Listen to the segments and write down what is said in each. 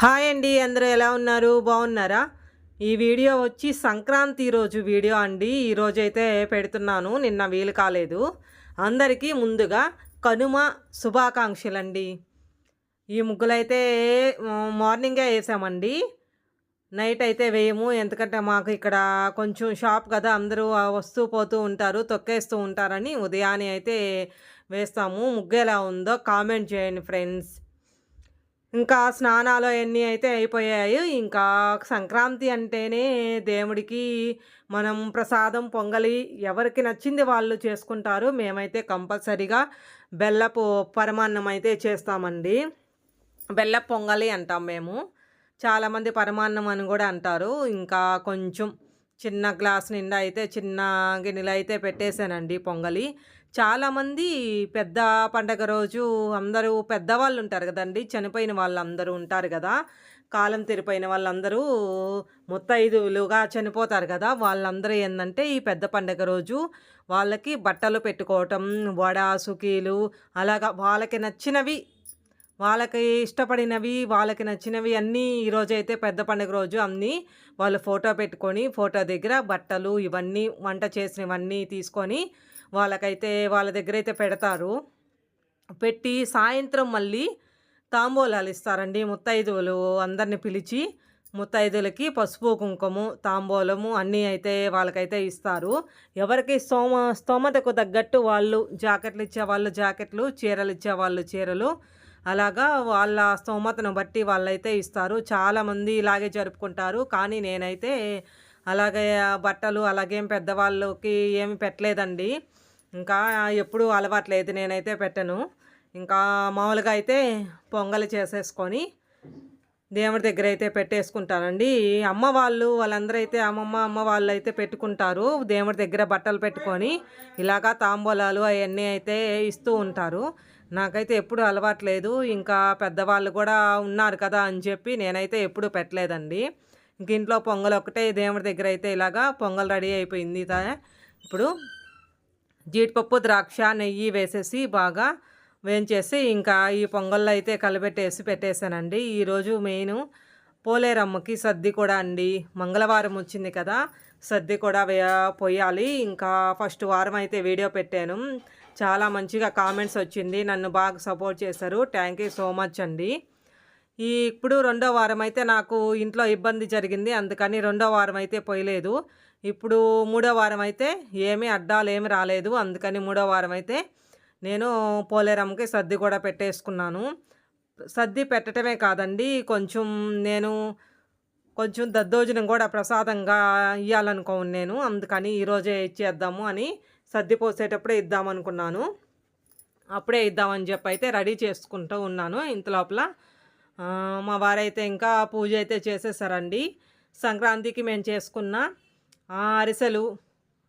Hi అండి అందరూ ఎలా ఉన్నారు? బాగున్నారా? ఈ వీడియో వచ్చి సంక్రాంతి రోజు వీడియో అండి. ఈరోజు అయితే పెడుతున్నాను నిన్న వీలు కాలేదు. అందరికీ ముందుగా కనుమ శుభాకాంక్షలండి. ఈ ముగ్గులైతే అయితే మార్నింగే వేసామండి. నైట్ అయితే వేయము ఎందుకంటే మాకు ఇక్కడ కొంచెం షాప్ కదా అందరూ వస్తూ పోతూ ఉంటారు తొక్కేస్తూ ఉంటారని ఉదయాన్నే అయితే వేస్తాము. ముగ్గు ఎలా ఉందో కామెంట్ చేయండి ఫ్రెండ్స్. ఇంకా స్నానాలు అవన్నీ అయితే అయిపోయాయి. ఇంకా సంక్రాంతి అంటేనే దేవుడికి మనం ప్రసాదం పొంగలి ఎవరికి నచ్చింది వాళ్ళు చేసుకుంటారు. మేమైతే కంపల్సరీగా బెల్లపు పరమాన్నం అయితే చేస్తామండి. బెల్ల పొంగలి అంటాం మేము. చాలామంది పరమాన్నం అని కూడా అంటారు. ఇంకా కొంచెం చిన్న గ్లాస్ నిండా అయితే చిన్న గిన్నెలు అయితే పెట్టేశానండి పొంగలి. చాలామంది పెద్ద పండగ రోజు అందరూ పెద్దవాళ్ళు ఉంటారు కదండి. చనిపోయిన వాళ్ళందరూ ఉంటారు కదా. కాలం తెరిపోయిన వాళ్ళందరూ ముత్తైదువులుగా చనిపోతారు కదా. వాళ్ళందరూ ఏంటంటే ఈ పెద్ద పండగ రోజు వాళ్ళకి బట్టలు పెట్టుకోవటం వడ సుకీలు అలాగా వాళ్ళకి నచ్చినవి వాళ్ళకి ఇష్టపడినవి వాళ్ళకి నచ్చినవి అన్నీ ఈరోజు అయితే పెద్ద పండుగ రోజు అన్నీ వాళ్ళు ఫోటో పెట్టుకొని ఫోటో దగ్గర బట్టలు ఇవన్నీ వంట చేసినవన్నీ తీసుకొని వాళ్ళకైతే వాళ్ళ దగ్గర అయితే పెడతారు. పెట్టి సాయంత్రం మళ్ళీ తాంబూలాలు ఇస్తారండి ముత్తైదువులు అందరిని పిలిచి. ముత్తైదులకి పసుపు కుంకుమ తాంబూలము అన్నీ అయితే వాళ్ళకైతే ఇస్తారు. ఎవరికి స్తోమ స్తోమతకు తగ్గట్టు వాళ్ళు జాకెట్లు ఇచ్చేవాళ్ళు జాకెట్లు చీరలు ఇచ్చేవాళ్ళు చీరలు. అలాగా వాళ్ళ స్తోమతను బట్టి వాళ్ళైతే ఇస్తారు. చాలామంది ఇలాగే జరుపుకుంటారు. కానీ నేనైతే అలాగే బట్టలు అలాగేం పెద్దవాళ్ళకి ఏమి పెట్టలేదండి. ఇంకా ఎప్పుడు అలవాట్లేదు నేనైతే పెట్టను. ఇంకా మామూలుగా అయితే పొంగలి చేసేసుకొని దేవుడి దగ్గర అయితే పెట్టేసుకుంటానండి. అమ్మ వాళ్ళు వాళ్ళందరూ అయితే అమ్మమ్మ అమ్మ వాళ్ళు అయితే పెట్టుకుంటారు. దేవుడి దగ్గర బట్టలు పెట్టుకొని ఇలాగా తాంబూలాలు అవన్నీ అయితే ఇస్తూ ఉంటారు. నాకైతే ఎప్పుడు అలవాట్లేదు. ఇంకా పెద్దవాళ్ళు కూడా ఉన్నారు కదా అని చెప్పి నేనైతే ఎప్పుడు పెట్టలేదండి. ఇంక ఇంట్లో పొంగల్ ఒకటే దేవుడి దగ్గర అయితే ఇలాగా పొంగల్ రెడీ అయిపోయింది ఇప్పుడు జీడిపప్పు ద్రాక్ష నెయ్యి వేసేసి బాగా వేయించేసి ఇంకా ఈ పొంగల్లో అయితే కలిపెట్టేసి పెట్టేశానండి. ఈరోజు మెయిన్ పోలేరమ్మకి సర్ది కూడా అండి. మంగళవారం వచ్చింది కదా సర్ది కూడా వే పోయాలి. ఇంకా ఫస్ట్ వారం అయితే వీడియో పెట్టాను. చాలా మంచిగా కామెంట్స్ వచ్చింది. నన్ను బాగా సపోర్ట్ చేశారు. థ్యాంక్ యూ సో మచ్ అండి. ఈ ఇప్పుడు రెండో వారం అయితే నాకు ఇంట్లో ఇబ్బంది జరిగింది. అందుకని రెండో వారం అయితే పోయలేదు. ఇప్పుడు మూడో వారం అయితే ఏమీ అడ్డాలు ఏమి రాలేదు. అందుకని మూడో వారం అయితే నేను పోలేరమ్మకి సర్ది కూడా పెట్టేసుకున్నాను. సర్ది పెట్టడమే కాదండి. కొంచెం నేను కొంచెం దద్దోజనం కూడా ప్రసాదంగా ఇవ్వాలనుకోను నేను. అందుకని ఈరోజే ఇచ్చేద్దాము అని సర్ది పోసేటప్పుడే ఇద్దామనుకున్నాను. అప్పుడే ఇద్దామని చెప్పి అయితే రెడీ చేసుకుంటూ ఉన్నాను. ఇంత లోపల మా వారైతే ఇంకా పూజ అయితే చేసేసారండి. సంక్రాంతికి మేము చేసుకున్న అరిసెలు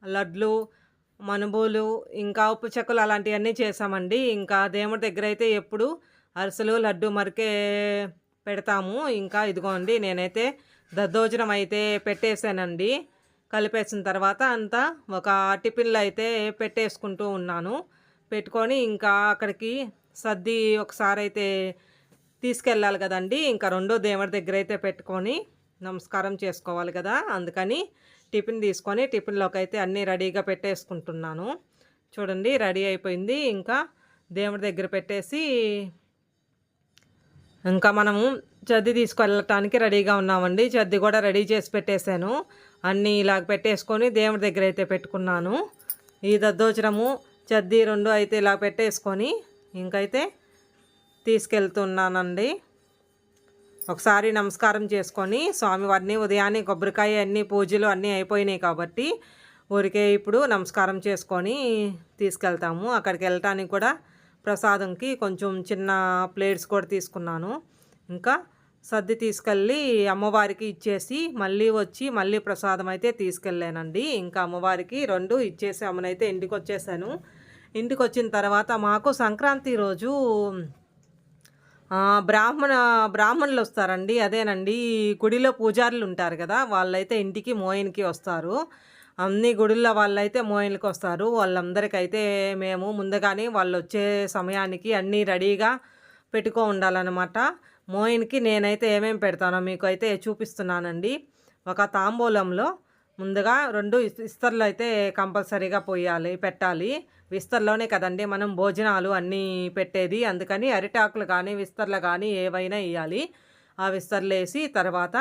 లడ్లు మనుబూలు ఇంకా ఉప్పు చెక్కలు అలాంటివన్నీ చేసామండి. ఇంకా దేవుడి దగ్గర అయితే ఎప్పుడు అరిసెలు లడ్డు మరికే పెడతాము. ఇంకా ఇదిగోండి నేనైతే దద్దోజనం అయితే పెట్టేశానండి కలిపేసిన తర్వాత అంతా ఒక టిఫిన్లు అయితే పెట్టేసుకుంటూ ఉన్నాను. పెట్టుకొని ఇంకా అక్కడికి సర్ది ఒకసారి అయితే తీసుకెళ్ళాలి కదండి. ఇంకా రెండో దేవుడి దగ్గర అయితే పెట్టుకొని నమస్కారం చేసుకోవాలి కదా. అందుకని టిఫిన్ తీసుకొని టిఫిన్లోకి అయితే అన్నీ రెడీగా పెట్టేసుకుంటున్నాను. చూడండి రెడీ అయిపోయింది. ఇంకా దేవుడి దగ్గర పెట్టేసి ఇంకా మనము చద్ది తీసుకెళ్ళటానికి రెడీగా ఉన్నామండి. చద్ది కూడా రెడీ చేసి పెట్టేశాను. అన్నీ ఇలా పెట్టేసుకొని దేవుడి దగ్గర అయితే పెట్టుకున్నాను. ఈ దద్దోచరము చద్ది రెండు అయితే ఇలా పెట్టేసుకొని ఇంకైతే తీసుకెళ్తున్నానండి. ఒకసారి నమస్కారం చేసుకొని స్వామివారిని ఉదయాన్నే కొబ్బరికాయ అన్ని పూజలు అన్నీ అయిపోయినాయి కాబట్టి ఊరికే ఇప్పుడు నమస్కారం చేసుకొని తీసుకెళ్తాము. అక్కడికి వెళ్ళటానికి కూడా ప్రసాదంకి కొంచెం చిన్న ప్లేట్స్ కూడా తీసుకున్నాను. ఇంకా సర్ది తీసుకెళ్ళి అమ్మవారికి ఇచ్చేసి మళ్ళీ వచ్చి మళ్ళీ ప్రసాదం అయితే తీసుకెళ్ళానండి. ఇంకా అమ్మవారికి రెండు ఇచ్చేసి అమ్మనైతే ఇంటికి వచ్చేసాను ఇంటికి వచ్చిన తర్వాత మాకు సంక్రాంతి రోజు బ్రాహ్మణ బ్రాహ్మణులు వస్తారండి అదేనండి గుడిలో పూజారులు ఉంటారు కదా వాళ్ళైతే ఇంటికి మోయిన్కి వస్తారు. అన్ని గుడుల్లో వాళ్ళైతే మోయిన్కి వస్తారు వాళ్ళందరికైతే మేము ముందుగానే వాళ్ళు వచ్చే సమయానికి అన్నీ రెడీగా పెట్టుకో ఉండాలన్నమాట. మోయిన్కి నేనైతే ఏమేమి పెడతానో మీకు అయితే చూపిస్తున్నానండి. ఒక తాంబూలంలో ముందుగా రెండు విస్తర్లు ఇస్తర్లు అయితే కంపల్సరీగా పోయాలి పెట్టాలి. విస్తర్లోనే కదండి మనం భోజనాలు అన్నీ పెట్టేది. అందుకని అరిటాకులు కానీ విస్తర్లు కానీ ఏవైనా వేయాలి ఆ విస్తర్లు వేసి తర్వాత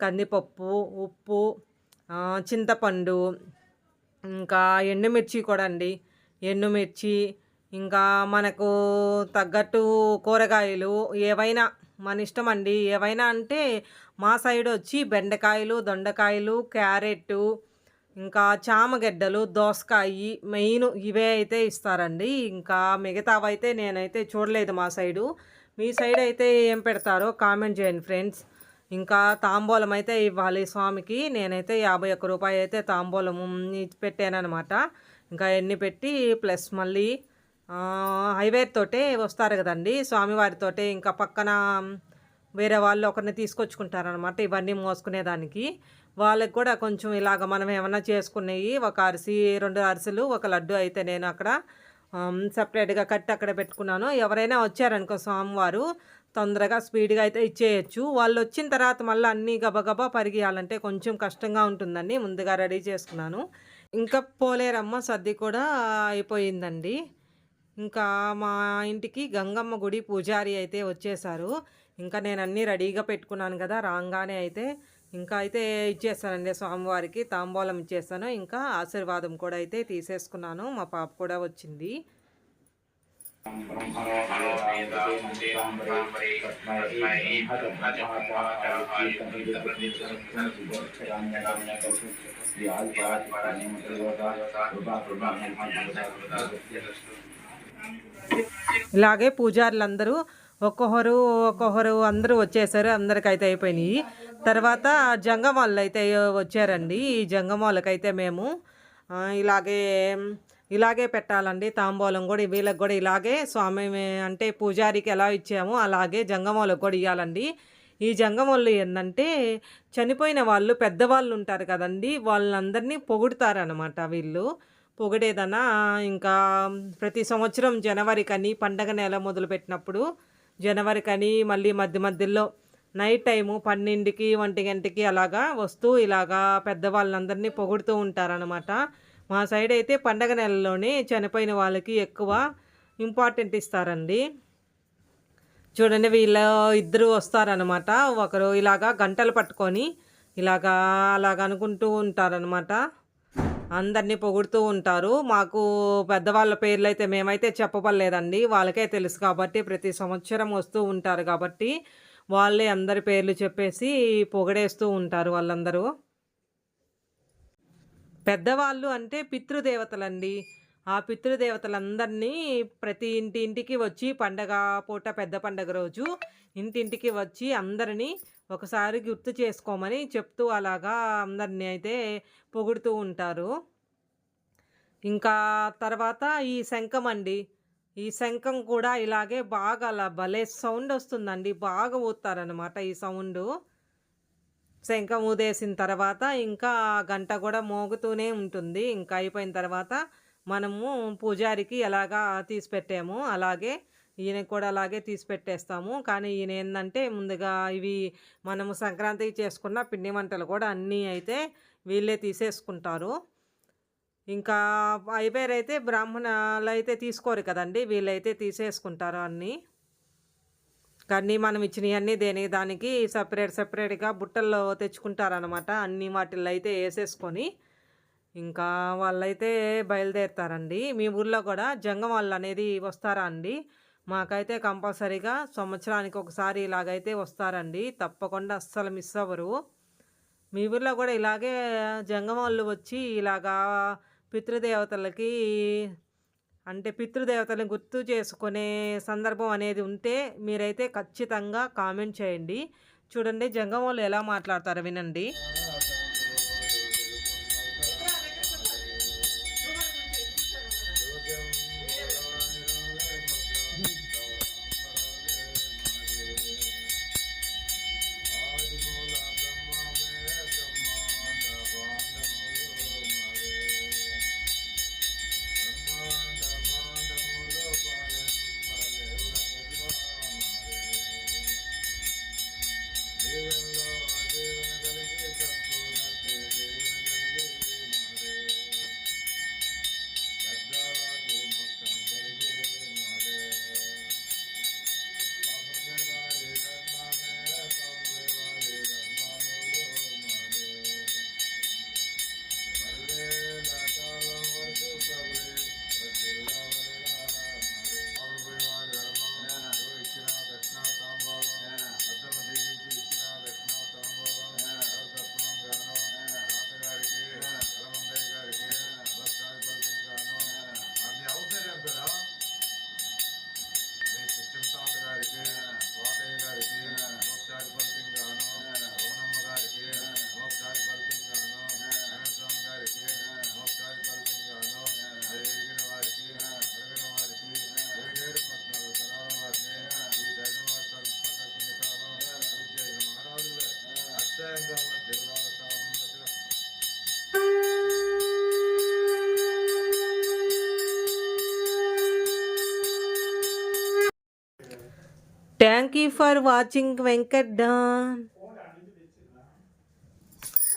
కందిపప్పు ఉప్పు చింతపండు ఇంకా ఎండుమిర్చి కూడా అండి. ఎండుమిర్చి ఇంకా మనకు తగ్గట్టు కూరగాయలు ఏవైనా మన ఇష్టం అండి. ఏవైనా అంటే మా సైడ్ వచ్చి బెండకాయలు దొండకాయలు క్యారెట్ ఇంకా చామగడ్డలు దోసకాయ మెయిన్ ఇవే అయితే ఇస్తారండి. ఇంకా మిగతావైతే నేనైతే చూడలేదు మా సైడు. మీ సైడ్ అయితే ఏం పెడతారో కామెంట్ చేయండి ఫ్రెండ్స్. ఇంకా తాంబూలం అయితే ఇవ్వాలి స్వామికి. నేనైతే యాభై ఒక్క రూపాయి అయితే తాంబూలం పెట్టానమాట ఇంకా ఎన్ని పెట్టి ప్లస్ మళ్ళీ ఆ, హైవే తోటే వస్తారు కదండి. స్వామివారితోటే ఇంకా పక్కన వేరే వాళ్ళు ఒకరిని తీసుకొచ్చుకుంటారనమాట ఇవన్నీ మోసుకునేదానికి. వాళ్ళకి కూడా కొంచెం ఇలాగ మనం ఏమైనా చేసుకునేవి ఒక అరిసి రెండు అరిసెలు ఒక లడ్డు అయితే నేను అక్కడ సపరేట్గా కట్టి అక్కడ పెట్టుకున్నాను. ఎవరైనా వచ్చారనుకో స్వామివారు తొందరగా స్పీడ్గా అయితే ఇచ్చేయచ్చు. వాళ్ళు వచ్చిన తర్వాత మళ్ళీ అన్నీ గబగబా పరిగేయాలంటే కొంచెం కష్టంగా ఉంటుందండి. ముందుగా రెడీ చేసుకున్నాను. ఇంకా పోలేరమ్మ సర్ది కూడా అయిపోయిందండి. ఇంకా మా ఇంటికి గంగమ్మ గుడి పూజారి అయితే వచ్చేసారు ఇంకా నేను అన్నీ రెడీగా పెట్టుకున్నాను కదా రాగానే అయితే ఇంకా అయితే ఇచ్చేస్తానండి స్వామివారికి తాంబూలం ఇచ్చేస్తాను. ఇంకా ఆశీర్వాదం కూడా అయితే తీసేసుకున్నాను. మా పాప కూడా వచ్చింది. ఇలాగే పూజారులందరూ ఒక్కొక్కరు ఒక్కొక్కరు అందరూ వచ్చేసారు అందరికైతే అయిపోయినాయి. తర్వాత జంగం వాళ్ళు అయితే వచ్చారండి. ఈ జంగం వాళ్ళకైతే మేము ఇలాగే ఇలాగే పెట్టాలండి. తాంబూలం కూడా వీళ్ళకి కూడా ఇలాగే స్వామి అంటే పూజారికి ఎలా ఇచ్చామో అలాగే జంగం కూడా ఇవ్వాలండి ఈ జంగం ఏంటంటే చనిపోయిన వాళ్ళు పెద్దవాళ్ళు ఉంటారు కదండి. వాళ్ళందరినీ పొగుడుతారనమాట వీళ్ళు. పొగిడేదన ఇంకా ప్రతి సంవత్సరం జనవరి కానీ పండగ నెల మొదలుపెట్టినప్పుడు జనవరికని మళ్ళీ మధ్య మధ్యలో నైట్ టైము పన్నెండుకి ఒంటి గంటకి అలాగా వస్తూ ఇలాగా పెద్దవాళ్ళందరినీ పొగుడుతూ ఉంటారనమాట మా సైడ్ అయితే పండగ నెలలోనే చనిపోయిన వాళ్ళకి ఎక్కువ ఇంపార్టెంట్ ఇస్తారండి. చూడండి వీళ్ళు ఇద్దరు వస్తారనమాట ఒకరు ఇలాగా గంటలు పట్టుకొని ఇలాగా అలాగ అనుకుంటూ ఉంటారనమాట అందరినీ పొగుడుతూ ఉంటారు. మాకు పెద్దవాళ్ళ పేర్లు అయితే మేమైతే చెప్పబడలేదండి. వాళ్ళకే తెలుసు కాబట్టి ప్రతి సంవత్సరం వస్తూ ఉంటారు కాబట్టి వాళ్ళే అందరి పేర్లు చెప్పేసి పొగడేస్తూ ఉంటారు వాళ్ళందరూ. పెద్దవాళ్ళు అంటే పితృదేవతలండి. ఆ పితృదేవతలందరినీ ప్రతి ఇంటి ఇంటికి వచ్చి పండగ పూట పెద్ద పండగ రోజు ఇంటింటికి వచ్చి అందరినీ ఒకసారి గుర్తు చేసుకోమని చెప్తూ అలాగా అందరినీ అయితే పొగుడుతూ ఉంటారు. ఇంకా తర్వాత ఈ శంఖం అండి. ఈ శంఖం కూడా ఇలాగే బాగా అలా భలే సౌండ్ వస్తుందండి. బాగా ఊతారనమాట ఈ సౌండ్. శంఖం ఊదేసిన తర్వాత ఇంకా గంట కూడా మోగుతూనే ఉంటుంది. ఇంకా అయిపోయిన తర్వాత మనము పూజారికి ఎలాగా తీసి పెట్టాము అలాగే ఈయన కూడా అలాగే తీసి పెట్టేస్తాము కానీ ఈయన ఏంటంటే ముందుగా ఇవి మనము సంక్రాంతికి చేసుకున్న పిండి వంటలు కూడా అన్నీ అయితే వీళ్ళే తీసేసుకుంటారు. ఇంకా అయిపోయారైతే బ్రాహ్మణాలు అయితే తీసుకోరు కదండి వీళ్ళైతే తీసేసుకుంటారు అన్నీ. కానీ మనం ఇచ్చినవన్నీ దేని దానికి సపరేట్ సపరేట్గా బుట్టల్లో తెచ్చుకుంటారనమాట అన్ని వాటిల్లో అయితే వేసేసుకొని ఇంకా వాళ్ళైతే బయలుదేరుతారండి. మీ ఊర్లో కూడా జంగం వాళ్ళు అనేది వస్తారా అండి? మాకైతే కంపల్సరీగా సంవత్సరానికి ఒకసారి ఇలాగైతే వస్తారండి. తప్పకుండా అస్సలు మిస్ అవ్వరు. మీ ఊర్లో కూడా ఇలాగే జంగం వాళ్ళు వచ్చి ఇలాగా పితృదేవతలకి అంటే పితృదేవతలను గుర్తు చేసుకునే సందర్భం అనేది ఉంటే మీరైతే ఖచ్చితంగా కామెంట్ చేయండి. చూడండి జంగం వాళ్ళు ఎలా మాట్లాడతారో వినండి. Thank you for watching Venkat Dhan.